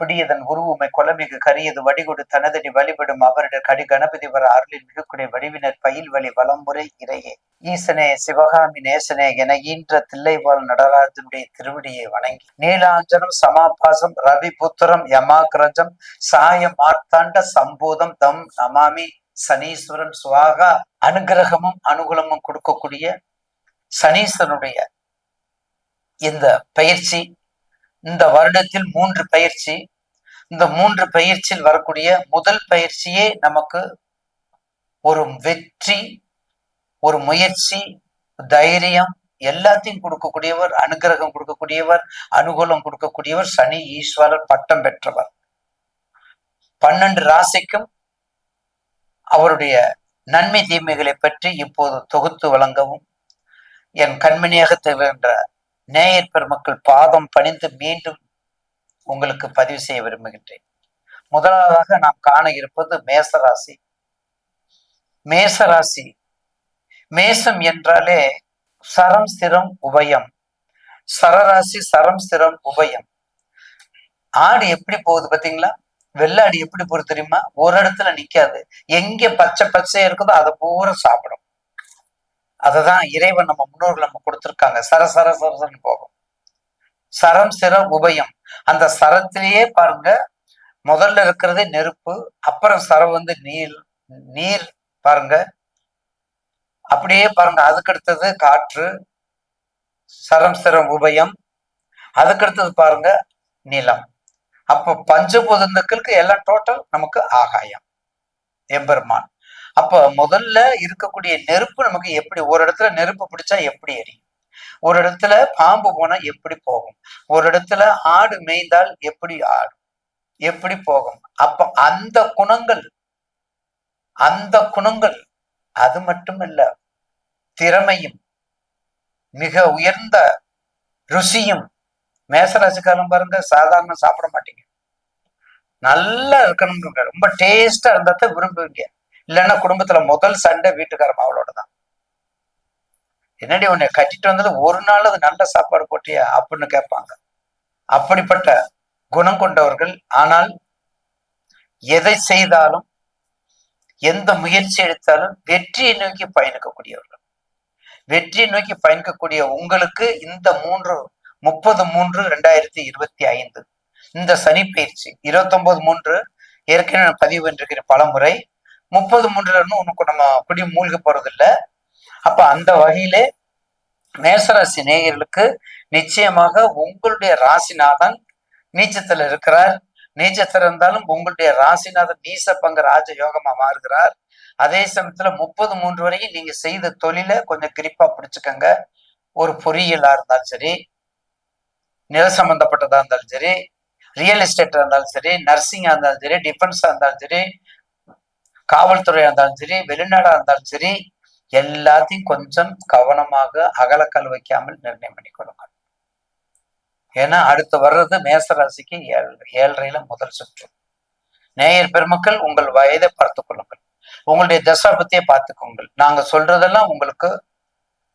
பிடியதன் உருவுமை கொலமிகு கரியது வடிகொடு தனதடி வழிபடும் அவருடைய கடி கணபதி வர அருளின் மிகக்கூடிய வடிவினர் பயில் வழி வலமுறை இறையே. ஈசனே சிவகாமி நேசனே என ஈன்ற தில்லைவாழ் நடராஜனுடைய திருவடியை வணங்கி. நீலாஞ்சனம் சமாபாசம் ரவி புத்திரம் யமாக்ரஜம் சாயம் மார்த்தாண்ட சம்பூதம் தம் நமாமி சனீஸ்வரன் சுவாகா அனுகிரகமும் அனுகூலமும் கொடுக்கக்கூடிய சனீஸ்வரனுடைய இந்த பயிற்சி இந்த வருடத்தில் மூன்று பயிற்சி. இந்த மூன்று பயிற்சியில் வரக்கூடிய முதல் பயிற்சியே நமக்கு ஒரு வெற்றி ஒரு முயற்சி தைரியம் எல்லாத்தையும் கொடுக்கக்கூடியவர் அனுகிரகம் கொடுக்கக்கூடியவர் அனுகூலம் கொடுக்கக்கூடியவர் சனி ஈஸ்வரர் பட்டம் பெற்றவர். பன்னெண்டு ராசிக்கும் அவருடைய நன்மை தீமைகளை பற்றி இப்போது தொகுத்து வழங்கவும் என் கண்மணியாக திகழ்கின்ற நேயர் பெருமக்கள் பாதம் பணிந்து மீண்டும் உங்களுக்கு பதிவு செய்ய விரும்புகின்றேன். முதலாவதாக நாம் காண இருப்பது மேசராசி. மேசராசி. மேசம் என்றாலே சரம் ஸ்திரம் உபயம். சரராசி சரம் ஸ்திரம் உபயம். ஆடு எப்படி போகுது பாத்தீங்களா? வெள்ளாடு எப்படி போகுது தெரியுமா? ஒரு இடத்துல நிக்காது. எங்க பச்சை பச்சையா இருக்குதோ அதை பூரா சாப்பிடும். அததான் இறைவன் நம்ம முன்னோர்கள் நம்ம கொடுத்திருக்காங்க. சர சர சரசன்னு போகும். சரம் சிரம் உபயம். அந்த சரத்திலேயே பாருங்க முதல்ல இருக்கிறது நெருப்பு அப்புறம் சரம் வந்து நீர் நீர் பாருங்க. அப்படியே பாருங்க அதுக்கடுத்தது காற்று சரம் சிரம் உபயம். அதுக்கடுத்தது பாருங்க நிலம். அப்போ பஞ்சபூதங்களுக்கு எல்லாம் டோட்டல் நமக்கு ஆகாயம். எம்பெருமான். அப்ப முதல்ல இருக்கக்கூடிய நெருப்பு நமக்கு எப்படி? ஒரு இடத்துல நெருப்பு பிடிச்சா எப்படி எரியும்? ஒரு இடத்துல பாம்பு போனா எப்படி போகும்? ஒரு இடத்துல ஆடு மேய்ந்தால் எப்படி ஆடும் எப்படி போகும்? அப்ப அந்த குணங்கள் அந்த குணங்கள் அது மட்டும் இல்ல திறமையும் மிக உயர்ந்த ருசியும் மேசராசிக்காலம் பாருங்க சாதாரண சாப்பிட மாட்டீங்க. நல்லா இருக்கணும் ரொம்ப டேஸ்டா இருந்தா தான் விரும்புவீங்க. இல்லைன்னா குடும்பத்துல முதல் சண்டை வீட்டுக்காரன் அவளோட தான் என்னடி உன்னை கட்டிட்டு வந்தது ஒரு நாள் அது நல்ல சாப்பாடு போட்டியா அப்படின்னு கேட்பாங்க. அப்படிப்பட்ட குணம் கொண்டவர்கள் ஆனால் எதை செய்தாலும் எந்த முயற்சி எடுத்தாலும் வெற்றியை நோக்கி பயணிக்கக்கூடியவர்கள். வெற்றியை நோக்கி பயணிக்கக்கூடிய உங்களுக்கு இந்த மூன்று முப்பது மூன்று ரெண்டாயிரத்தி இருபத்தி ஐந்து இந்த சனி பயிற்சி இருபத்தி ஒன்பது மூன்று ஏற்கனவே பதிவு பண்ணிருக்கிற பல முறை முப்பது மூன்றுல இருந்து ஒன்றுக்கு நம்ம குடி மூழ்க போறது இல்லை அப்ப அந்த வகையிலே மேசராசி நேயர்களுக்கு நிச்சயமாக உங்களுடைய ராசிநாதன் நீச்சத்துல இருக்கிறார். நீச்சத்துல இருந்தாலும் உங்களுடைய ராசிநாதன் நீச பங்கு ராஜ யோகமா மாறுகிறார். அதே சமயத்துல முப்பது மூன்று வரையும் நீங்க செய்த தொழில கொஞ்சம் கிரிப்பா பிடிச்சுக்கங்க. ஒரு பொறியியலா இருந்தாலும் சரி நில சம்பந்தப்பட்டதா இருந்தாலும் சரி ரியல் எஸ்டேட்டா இருந்தாலும் சரி நர்சிங்கா இருந்தாலும் சரி டிஃபென்ஸா இருந்தாலும் சரி காவல்துறையா இருந்தாலும் சரி வெளிநாடா இருந்தாலும் சரி எல்லாத்தையும் கொஞ்சம் கவனமாக அகலக்கல் வைக்காமல் நிர்ணயம் பண்ணி கொள்ளுங்கள் ஏன்னா அடுத்து வர்றது மேசராசிக்கு ஏழு ஏழரையில முதல் சுற்று. நேயர் பெருமக்கள் உங்கள் வயதை பார்த்து கொள்ளுங்கள். உங்களுடைய தசாபத்தியை பார்த்துக்கோங்கள் நாங்க சொல்றதெல்லாம் உங்களுக்கு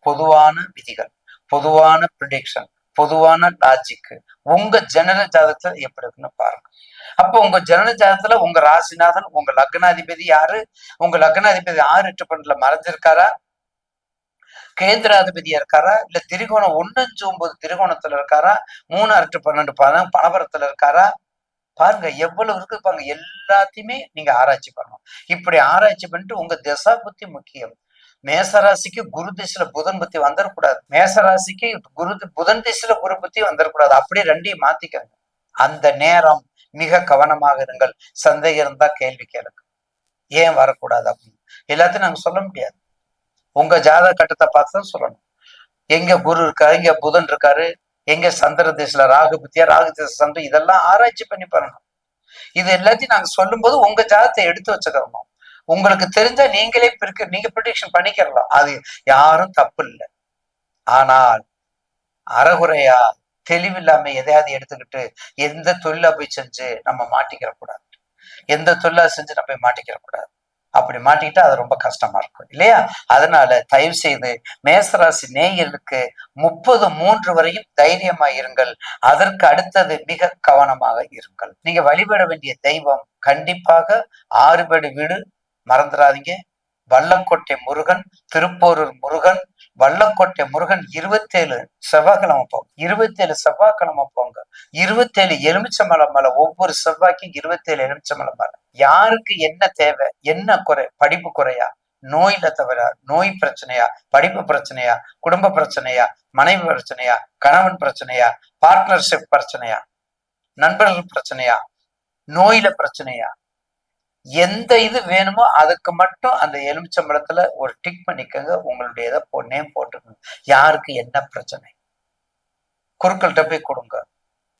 பொதுவான விதிகள் பொதுவான ப்ரிடிக்ஷன் பொதுவான லாஜிக் உங்க ஜனன ஜாதகத்துல எப்படி இருக்குன்னு பாருங்க. அப்போ உங்க ஜனன ஜாதகத்துல உங்க ராசிநாதன் உங்க லக்னாதிபதி யாரு? உங்க லக்னாதிபதி ஆறு எட்டு பன்னெண்டுல மறைஞ்சிருக்காரா? கேந்திராதிபதியா இருக்காரா? இல்ல திரிகோணம் ஒன்னஞ்சு ஒன்பது திரிகோணத்துல இருக்காரா? மூணு எட்டு பன்னெண்டு பணம் பணபரத்துல இருக்காரா? பாருங்க எவ்வளவு இருக்கு பாருங்க. எல்லாத்தையுமே நீங்க ஆராய்ச்சி பண்ணணும். இப்படி ஆராய்ச்சி பண்ணிட்டு உங்க திசா புத்தி முக்கியம். மேசராசிக்கு குரு திசையில புதன் புத்தி வந்துடக்கூடாது மேசராசிக்கு குரு புதன் திசையில குரு புத்தி வந்துடக்கூடாது அப்படியே ரெண்டையும் மாத்திக்கங்க. அந்த நேரம் மிக கவனமாக இருங்கள். சந்தேகம் இருந்தா கேள்வி கேளுங்க. ஏன் வரக்கூடாது அப்படின்னு. எல்லாத்தையும் நாங்க சொல்ல முடியாது. உங்க ஜாத கட்டத்தை பார்த்து தான் சொல்லணும். எங்க குரு இருக்காரு எங்க புதன் இருக்காரு எங்க சந்திர திசையில ராகு புத்தியா ராகு திசை சந்திரம் இதெல்லாம் ஆராய்ச்சி பண்ணி பண்ணணும். இது எல்லாத்தையும் நாங்க சொல்லும்போது உங்க ஜாதத்தை எடுத்து வச்சுக்கிறோம் உங்களுக்கு தெரிஞ்சா நீங்களே பிரிக்க நீங்க ப்ரிடிக்ஷன் பண்ணிக்கிறலாம். அது யாரும் தப்பு இல்லை. ஆனால் அறகுறையா தெளிவில்லாம எதையாவது எடுத்துக்கிட்டு எந்த தொழிலா போய் செஞ்சு நம்ம மாட்டிக்கிற கூடாது. எந்த தொழிலா செஞ்சு நம்ம போய் மாட்டிக்கிற கூடாது. அப்படி மாட்டிக்கிட்டா அது ரொம்ப கஷ்டமா இருக்கும். இல்லையா? அதனால தயவு செய்து மேசராசி நேயர்களுக்கு முப்பது மூன்று வரையும் தைரியமா இருங்கள். அதற்கு அடுத்தது மிக கவனமாக இருங்கள். நீங்க வழிபட வேண்டிய தெய்வம் கண்டிப்பாக ஆறுபடி வீடு மறந்துடாதீங்க வல்லக்கோட்டை முருகன் திருப்போரூர் முருகன் வல்லக்கோட்டை முருகன் இருபத்தேழு செவ்வாய்க்கிழமை போங்க இருபத்தேழு செவ்வாய்க்கிழமை போங்க. இருபத்தேழு எலுமிச்சமலை மலை ஒவ்வொரு செவ்வாய்க்கும் இருபத்தேழு எலுமிச்சமலை மலை. யாருக்கு என்ன தேவை என்ன குறை படிப்பு குறையா? நோயில தவிர நோய் பிரச்சனையா? படிப்பு பிரச்சனையா? குடும்ப பிரச்சனையா? மனைவி பிரச்சனையா? கணவன் பிரச்சனையா? பார்ட்னர்ஷிப் பிரச்சனையா? நண்பர்கள் பிரச்சனையா? நோயில பிரச்சனையா? எந்த இது வேணுமோ அதுக்கு மட்டும் அந்த எலுமிச்சம்பழத்துல ஒரு டிக் பண்ணிக்கோங்க. உங்களுடைய இதை போ நேம் போட்டுக்கோங்க. யாருக்கு என்ன பிரச்சனை? குருக்கள்கிட்ட போய் கொடுங்க.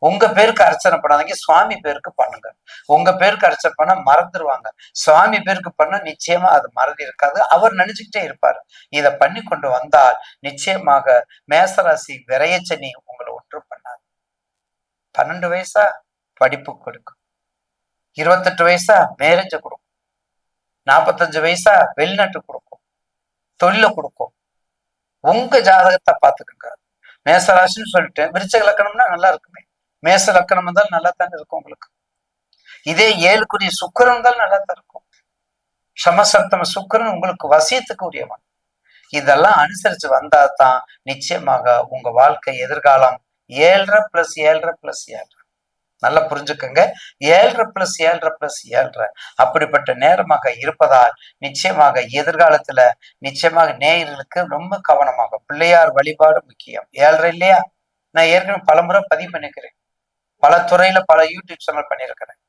உங்க பேருக்கு அர்ச்சனை பண்ணாதீங்க சுவாமி பேருக்கு பண்ணுங்க. உங்க பேருக்கு அர்ச்சனை பண்ண மறந்துடுவாங்க சுவாமி பேருக்கு பண்ண நிச்சயமா அது மறதி இருக்காது. அவர் நினைச்சுக்கிட்டே இருப்பார். இதை பண்ணி கொண்டு வந்தால் நிச்சயமாக மேசராசி விரையச்சனி உங்களை ஒன்றும் பண்ணாது. பன்னெண்டு வயசா? படிப்பு கொடுக்கும். இருபத்தெட்டு வயசா மேரேஜ கொடுக்கும். நாற்பத்தஞ்சு வயசா வெளிநாட்டு கொடுக்கும். தொழிலை கொடுக்கும். உங்க ஜாதகத்தை பார்த்துக்கோங்க. மேசராசின்னு சொல்லிட்டு விருச்சக லக்கணம்னா நல்லா இருக்குமே. மேச லக்கணம் இருந்தாலும் நல்லா தானே இருக்கும் உங்களுக்கு. இதே ஏழுக்குரிய சுக்கரன் இருந்தாலும் நல்லா தான் இருக்கும். சமசப்தம சுக்கரன் உங்களுக்கு வசியத்துக்கு உரியவன். இதெல்லாம் அனுசரிச்சு வந்தா தான் நிச்சயமாக உங்க வாழ்க்கை எதிர்காலம் ஏழரை பிளஸ் ஏழரை பிளஸ் ஏழரை. நல்லா புரிஞ்சுக்கோங்க. ஏழரை பிளஸ் ஏழரை பிளஸ் ஏழரை. அப்படிப்பட்ட நேரமாக இருப்பதால் நிச்சயமாக எதிர்காலத்துல நிச்சயமாக நேயர்களுக்கு ரொம்ப கவனமாக பிள்ளையார் வழிபாடு முக்கியம். ஏழரை இல்லையா? நான் ஏற்கனவே பலமுறை பதிவு பண்ணிக்கிறேன். பல துறையில பல யூடியூப் சேனல் பண்ணியிருக்கிறேன்.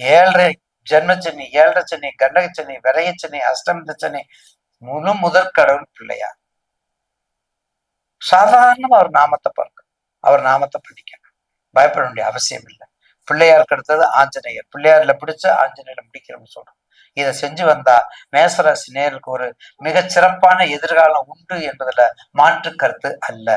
ஏழரை ஜென்மச்சனி ஏழரை சனி கண்டகச்சனி விரையச்சனி அஷ்டமத சனி முழு முதற் கடவுள் பிள்ளையார். சாதாரணமா அவர் நாமத்தை பாருங்க அவர் நாமத்தை படிக்கணும் பயப்பட வேண்டிய அவசியம் இல்லை. பிள்ளையாருக்கு அடுத்தது ஆஞ்சநேயர். பிள்ளையார்ல பிடிச்ச ஆஞ்சநேயர் முடிக்கிறோம்னு சொல்றோம். இதை செஞ்சு வந்தா மேசராசி நேருக்கு ஒரு மிகச் சிறப்பான எதிர்காலம் உண்டு என்பதுல மாற்று கருத்து அல்ல.